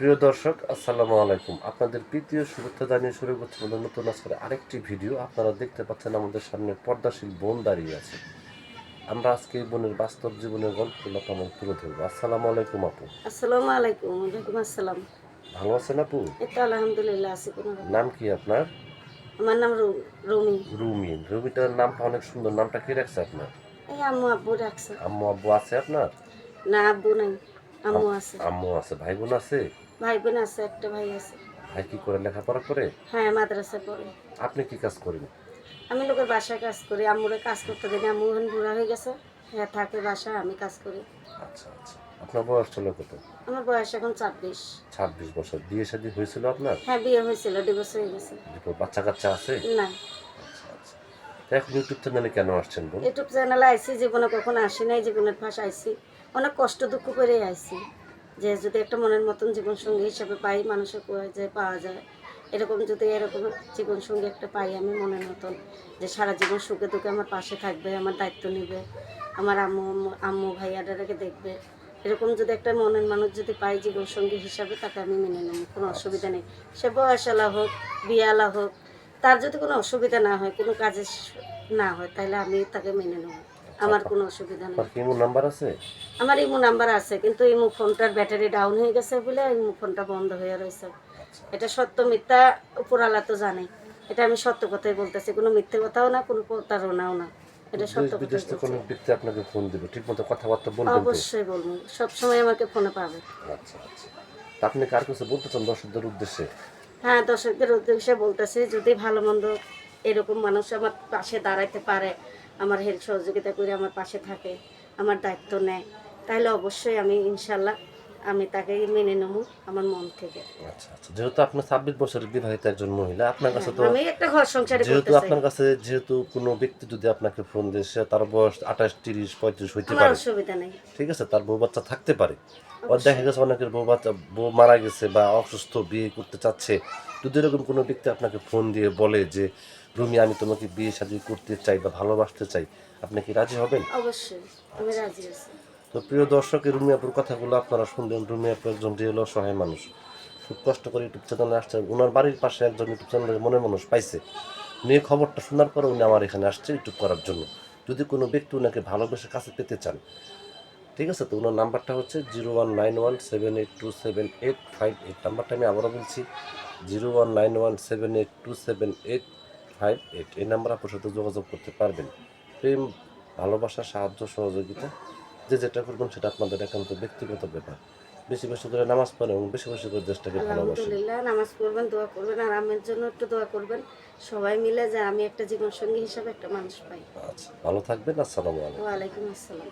প্রিয় দর্শক আসসালামু আলাইকুম। আপনাদের প্রীতীয় শুভেচ্ছা জানিয়ে শুরু করছি আমাদের নতুন আজকের আরেকটি ভিডিও। আপনারা দেখতে পাচ্ছেন আমাদের সামনে পর্দাশীল বোন দাঁড়িয়ে আছে। আমরা আজকে এই বোনের বাস্তব জীবনের গল্পগুলো তেমন তুলে ধরবো। আসসালামু আলাইকুম আপু। আসসালামু আলাইকুম ওয়ালাইকুম আসসালাম। ভালো আছেন আপু? তো আলহামদুলিল্লাহ আছি কোনো নাম কি আপনার? আমার নাম রুমি। রুমি রুমিটার নামটা অনেক সুন্দর। নামটা কি রাখছে আপনার? এই আম্মু আব্বু রাখছে। আম্মু আব্বু আছে আপনার? না আব্বু নাই। আম্মু আছে। আম্মু আছে ভাই বোন আছে? ভাই বোন আছে একটা ভাই আছে। ভাই কি করে লেখাপড়া করে? হ্যাঁ মাদ্রাসা পড়ে। আপনি কি কাজ করেন? আমি লোকের বাসায় কাজ করি আম্মুরে কাজ করতে দিই আম্মু এখন বুড়া হয়ে গেছে। হ্যাঁ থাকে বাসায় আমি কাজ করি। আচ্ছা আচ্ছা। আপনার বয়স চলে কত? আমার বয়স এখন ছাব্বিশ। ছাব্বিশ বছর। বিয়ে শাদী হয়েছিল আপনার? হ্যাঁ বিয়ে হয়েছিল ডিভোর্স হয়ে গেছে। বাচ্চা কাচ্চা আছে? না। এখন ইউটিউব চ্যানেলে কেন আসছেন ইউটিউব চ্যানেলে আইসি জীবনে কখনো আসি নাই, জীবনের ফাঁস আইসি অনেক কষ্ট, দুঃখ করে আইসি যে যদি একটা মনের মতন জীবন সঙ্গী হিসাবে পাই, মানুষের যে পাওয়া যায়। এরকম যদি এরকম জীবন সঙ্গী একটা পাই আমি মনের মতন, যে সারা জীবন সুখে দুঃখে আমার পাশে থাকবে, আমার দায়িত্ব নেবে, আমার আম্মু, আম্মু- ভাইয়াদারাকে দেখবে। এরকম যদি একটা মনের মানুষ যদি পাই জীবন সঙ্গী হিসাবে, তাকে আমি মেনে নেব, কোনো অসুবিধা নেই। সে বয়সালা হোক বিয়ালা হোক তার যদি কোনো অসুবিধা না হয় কোনো কাজে না হয় তাহলে আমি তাকে মেনে নেব। আমার কোনো অসুবিধা নেই। আপনার কি নাম্বার আছে? আমার ইমো নাম্বার আছে কিন্তু ইমো ফোনটার ব্যাটারি ডাউন হয়ে গেছে বলে ইমো ফোনটা বন্ধ হয়ে রয়েছে। আচ্ছা। এটা সত্য মিথ্যা উপরালা তো জানে। এটা আমি সত্য কথাই বলতেছি কোনো মিথ্যে কথাও না কোনো প্রতারণাও না। এটা সত্য বিদেশ থেকে কোনো ব্যক্তি আপনাকে ফোন দিবে ঠিক মতো কথাবার্তা বলবেন অবশ্যই বলব। সবসময় আমাকে ফোনে পাবে। আচ্ছা আচ্ছা। আপনি কার কাছে বলতে চান দর্শকদের উদ্দেশ্যে? হ্যাঁ দর্শকদের উদ্দেশ্যে বলতেছি, যদি ভালো মন্দ এরকম মানুষ আমার পাশে দাঁড়াইতে পারে, আমার হেল্প সহযোগিতা করে আমার পাশে থাকে, আমার দায়িত্ব নেয়, তাহলে অবশ্যই আমি ইনশাল্লাহ আমি তাকে মেনে নেব আমার মন থেকে। আচ্ছা আচ্ছা। যেহেতু আপনার ছাব্বিশ বছরের বিবাহিত একজন মহিলা আপনার কাছে তো আমি একটা ঘর সংসারে যেহেতু আপনার কাছে যেহেতু কোনো ব্যক্তি যদি আপনাকে ফোন দিয়ে সে তার বয়স আঠাশ তিরিশ পঁয়ত্রিশ হইতে পারে। অসুবিধা নেই। ঠিক আছে তার বউ বাচ্চা থাকতে পারে। আর দেখা গেছে অনেকের বউ বাচ্চা বউ মারা গেছে বা অসুস্থ বিয়ে করতে চাচ্ছে। যদি এরকম কোনো ব্যক্তি আপনাকে ফোন দিয়ে বলে যে রুমি আমি তোমাকে বিয়ে শাদী করতে চাই বা ভালোবাসতে চাই আপনি কি রাজি হবেন? অবশ্যই আমি রাজি আছি। তো প্রিয় দর্শক, এই রুমি আপুর কথাগুলো আপনারা শুনলেন রুমি আপু একজন রিয়েল অসহায় মানুষ। খুব কষ্ট করে ইউটিউব চ্যানেলে আসছে ওনার বাড়ির পাশে একজন ইউটিউব চ্যানেলের মনে মানুষ পাইছে। মেয়ে খবরটা শোনার পরে উনি আমার এখানে আসছে ইউটিউব করার জন্য। যদি কোনো ব্যক্তি ওনাকে ভালোবেসে কাছে পেতে চান, ঠিক আছে? তো ওনার নাম্বারটা হচ্ছে zero one nine one seven eight two seven eight five eight. নাম্বারটা আমি আবারও বলছি, zero one nine one seven eight two seven eight five eight. এই নাম্বার আপনার সাথে যোগাযোগ করতে পারবেন। প্রেম, ভালোবাসা, সাহায্য, সহযোগিতা যে যেটা করবেন সেটা আপনাদের একান্ত ব্যক্তিগত ব্যাপার। বেশি বেশি করে নামাজ পড়েন এবং বেশি বেশি করে দেশটাকে ভালোবাসেন নামাজ পড়বেন দোয়া করবেন আর আমের জন্য একটু দোয়া করবেন। সবাই মিলে যে আমি একটা জীবন সঙ্গী হিসাবে একটা মানুষ পাই। আচ্ছা ভালো থাকবেন আসসালামু আলাইকুম। ওয়ালাইকুম আসসালাম।